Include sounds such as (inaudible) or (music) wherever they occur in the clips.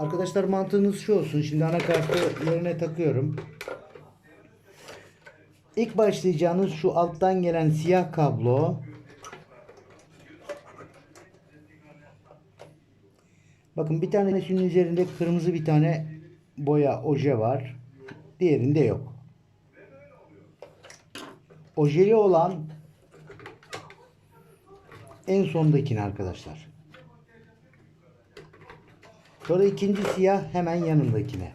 Arkadaşlar mantığınız şu olsun. Şimdi anakartı yerine takıyorum. İlk başlayacağınız şu alttan gelen siyah kablo. Bakın bir tanesinin üzerinde kırmızı bir tane boya oje var. Diğerinde yok. Ojeli olan en sondakini arkadaşlar. Sonra ikinci siyah hemen yanındakine.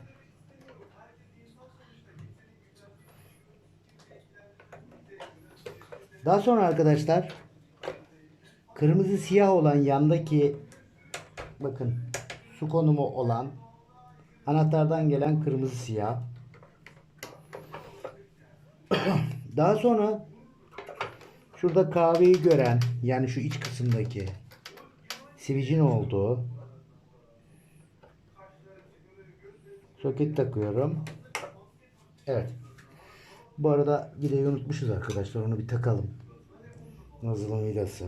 Daha sonra arkadaşlar kırmızı siyah olan yandaki bakın su konumu olan anahtardan gelen kırmızı siyah. (clears throat) Daha sonra şurada kahveyi gören yani şu iç kısımdaki sivicin olduğu soket takıyorum. Evet. Bu arada videoyu unutmuşuz arkadaşlar. Onu bir takalım. Nazıl'ın vidası.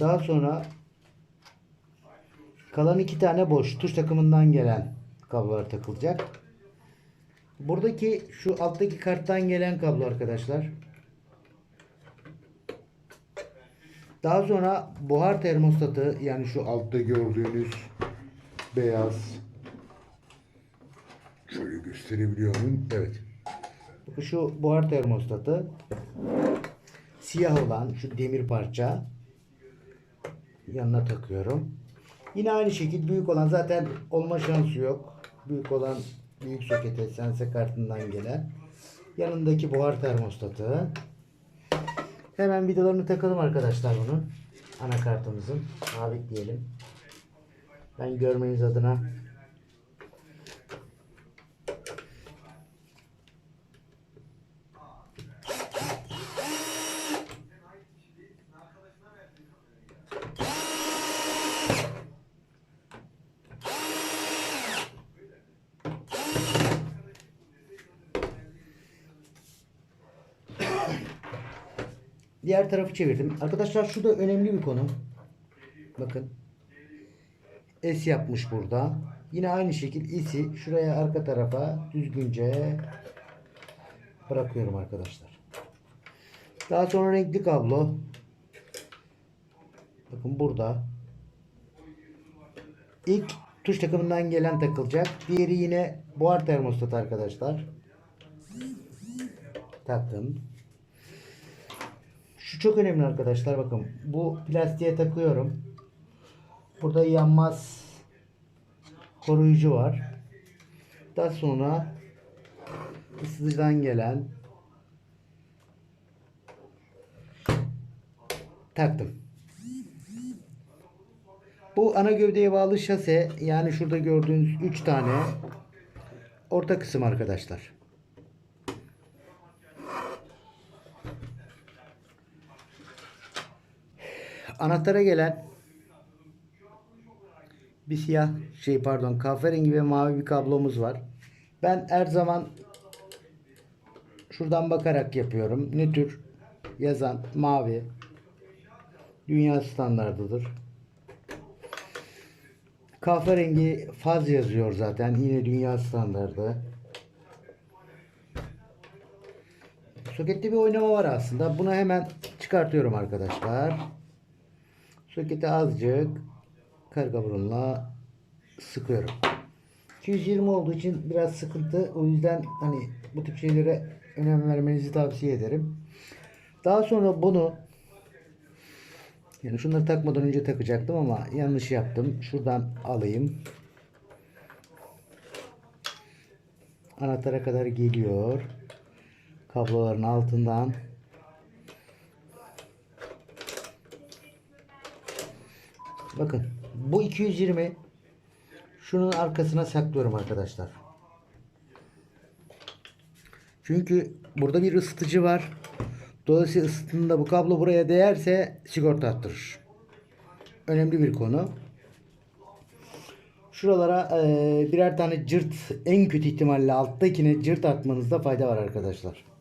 Daha sonra kalan iki tane boş tuş takımından gelen kablolar takılacak. Buradaki şu alttaki karttan gelen kablo arkadaşlar. Daha sonra buhar termostatı yani şu altta gördüğünüz beyaz şöyle gösterebiliyor muyum? Evet. Şu buhar termostatı siyah olan şu demir parça yanına takıyorum. Yine aynı şekilde büyük olan zaten olma şansı yok. Büyük olan büyük sokete sense kartından gelen yanındaki buhar termostatı Hemen vidalarını takalım arkadaşlar bunun. Anakartımızın. Sabitleyelim. Ben görmeniz adına. Diğer tarafı çevirdim. Arkadaşlar şu da önemli bir konu. Bakın. S yapmış burada. Yine aynı şekil isi şuraya arka tarafa düzgünce bırakıyorum arkadaşlar. Daha sonra renkli kablo. Bakın burada. İlk tuş takımından gelen takılacak. Diğeri yine buhar termostat arkadaşlar. Taktım. Şu çok önemli arkadaşlar bakın. Bu plastiğe takıyorum. Burada yanmaz koruyucu var. Daha sonra ısıtıcıdan gelen taktım. Bu ana gövdeye bağlı şase yani şurada gördüğünüz 3 tane orta kısım arkadaşlar. Anahtara gelen bir siyah şey pardon kahverengi ve mavi bir kablomuz var. Ben her zaman şuradan bakarak yapıyorum. Nötr yazan mavi dünya standardıdır. Kahverengi faz yazıyor zaten. Yine dünya standardı. Sokette bir oynama var aslında. Bunu hemen çıkartıyorum arkadaşlar. Soketi azıcık karga burunla sıkıyorum. 220 olduğu için biraz sıkıntı. O yüzden hani bu tip şeylere önem vermenizi tavsiye ederim. Daha sonra bunu yani şunları takmadan önce takacaktım ama yanlış yaptım. Şuradan alayım. Anahtara kadar geliyor. Kabloların altından Bakın bu 220 şunun arkasına saklıyorum arkadaşlar. Çünkü burada bir ısıtıcı var. Dolayısıyla ısıtında bu kablo buraya değerse sigorta attırır. Önemli bir konu. Şuralara e, birer tane cırt en kötü ihtimalle alttakine cırt atmanızda fayda var arkadaşlar.